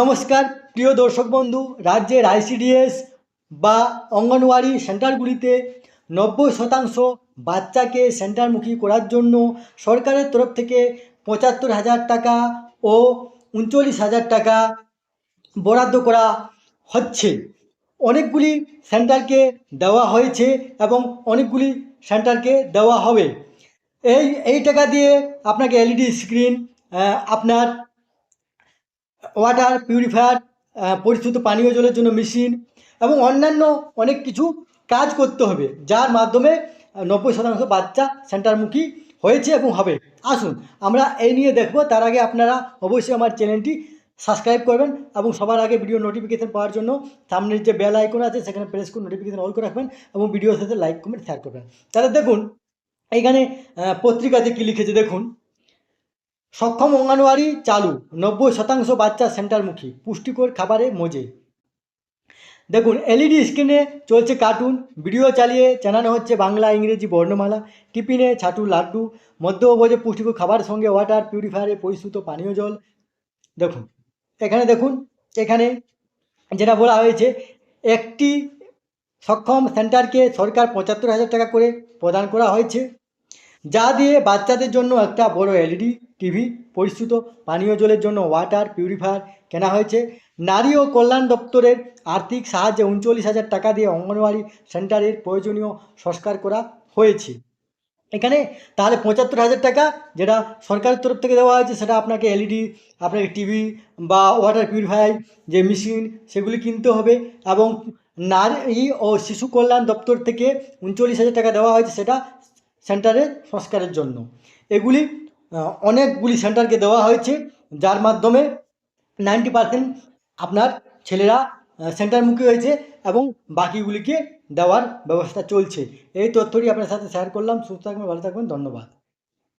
নমস্কার, প্রিয় দর্শক বন্ধু, রাজ্যের আইসিডিএস বা অঙ্গনওয়াড়ি সেন্টারগুলিতে নব্বই শতাংশ বাচ্চাকে সেন্টারমুখী করার জন্য সরকারের তরফ থেকে পঁচাত্তর হাজার টাকা ও উনচল্লিশ হাজার টাকা বরাদ্দ করা হচ্ছে। অনেকগুলি সেন্টারকে দেওয়া হয়েছে এবং অনেকগুলি সেন্টারকে দেওয়া হবে। এই এই টাকা দিয়ে আপনাকে এলইডি স্ক্রিন আপনার ওয়াটার পিউরিফায়ার পরিশুদ্ধ পানীয় জলের জন্য মেশিন এবং অন্যান্য অনেক কিছু কাজ করতে হবে, যার মাধ্যমে নব্বই শতাংশ বাচ্চা সেন্টারমুখী হয়েছে এবং হবে। আসুন, আমরা এই নিয়ে দেখব, তার আগে আপনারা অবশ্যই আমার চ্যানেলটি সাবস্ক্রাইব করবেন এবং সবার আগে ভিডিও নোটিফিকেশন পাওয়ার জন্য সামনের যে বেল আইকন আছে, সেখানে প্রেস করে নোটিফিকেশন অল করে রাখবেন এবং ভিডিওর সাথে লাইক কমেন্ট শেয়ার করবেন। তাহলে দেখুন এইখানে পত্রিকাতে কী লিখেছে দেখুন। সক্ষম অঙ্গনওয়াড়ি চালু, নব্বই শতাংশ বাচ্চা সেন্টারমুখী, পুষ্টিকর খাবারে মজে। দেখুন, এলইডি স্ক্রিনে চলছে কার্টুন, ভিডিও চালিয়ে জানানো হচ্ছে বাংলা, ইংরেজি বর্ণমালা, টিফিনে ছাটু লাড্ডু মধ্যভোজে পুষ্টিকর খাবার সঙ্গে ওয়াটার পিউরিফায়ারে পরিশুদ্ধ পানীয় জল। দেখুন, এখানে দেখুন, এখানে যেটা বলা হয়েছে, একটি সক্ষম সেন্টারকে সরকার পঁচাত্তর হাজার টাকা করে প্রদান করা হয়েছে। যা দিয়ে বাচ্চাদের জন্য একটা বড় এলইডি টিভি, পরিশ্রুত পানীয় জলের জন্য ওয়াটার পিউরিফায়ার কেনা হয়েছে। নারী ও কল্যাণ দপ্তরের আর্থিক সাহায্যে উনচল্লিশ হাজার টাকা দিয়ে অঙ্গনওয়াড়ি সেন্টারের প্রয়োজনীয় সংস্কার করা হয়েছে। এখানে তাহলে পঁচাত্তর হাজার টাকা যেটা সরকারের তরফ থেকে দেওয়া হয়েছে, সেটা আপনাকে এলইডি, আপনাকে টিভি বা ওয়াটার পিউরিফায়ার, যে মেশিন, সেগুলি কিনতে হবে এবং নারী ও শিশু কল্যাণ দপ্তর থেকে উনচল্লিশ হাজার টাকা দেওয়া হয়েছে, সেটা সেন্টারের সংস্কারের জন্য। এগুলি অনেকগুলি সেন্টারকে দেওয়া হয়েছে, যার মাধ্যমে নাইনটি পার্সেন্ট আপনার ছেলেরা সেন্টার সেন্টারমুখী হয়েছে এবং বাকিগুলিকে দেওয়ার ব্যবস্থা চলছে। এই তথ্যটি আপনার সাথে শেয়ার করলাম। সুস্থ থাকবেন, ভালো থাকবেন, ধন্যবাদ।